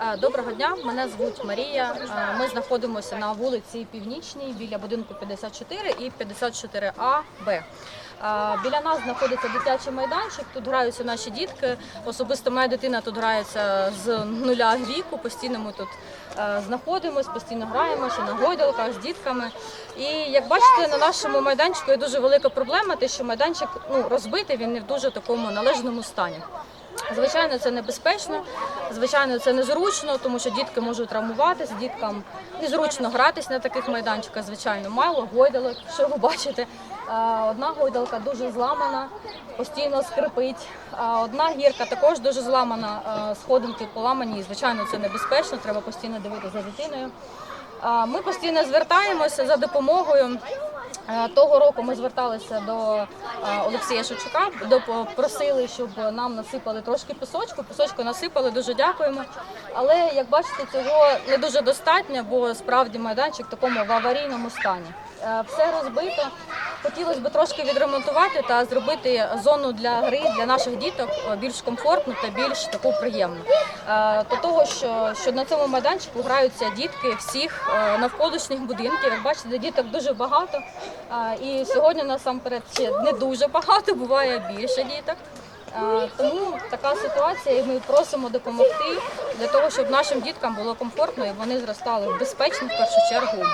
Е, Доброго дня, мене звуть Марія. Е, Ми знаходимося на вулиці Північній біля будинку 54 і 54А Б. Е, Біля нас знаходиться дитячий майданчик. Тут граються наші дітки. Особисто моя дитина тут грається з нуля віку. Постійно ми тут знаходимося, постійно граємо ще на гойдалках з дітками. І як бачите, на нашому майданчику є дуже велика проблема, те, що майданчик ну, розбитий, він не в дуже такому належному стані. Звичайно, це небезпечно, звичайно, це незручно, тому що дітки можуть травмуватися, діткам незручно гратись на таких майданчиках, звичайно, мало гойдалок, що ви бачите. Е, Одна гойдалка дуже зламана, постійно скрипить. Одна гірка також дуже зламана, е, сходинки поламані, звичайно, це небезпечно, треба постійно дивитися за дитиною. Ми постійно звертаємося за допомогою. Того року ми зверталися до Олексія Шевчука, просили, щоб нам насипали трошки пісочку. Пісочку насипали, дуже дякуємо. Але як бачите, цього не дуже достатньо, бо справді майданчик в такому в аварійному стані. Е, Все розбито. Хотілося б трошки відремонтувати та зробити зону для гри для наших діток е, більш комфортну та більш таку приємну. Е, До того, що, що на цьому майданчику граються дітки всіх е, навколишніх будинків. Як бачите, діток дуже багато. І сьогодні насамперед ще не дуже багато, буває більше діток. Тому така ситуація, і ми просимо допомогти для того, щоб нашим діткам було комфортно і вони зростали в безпечних в першу чергу.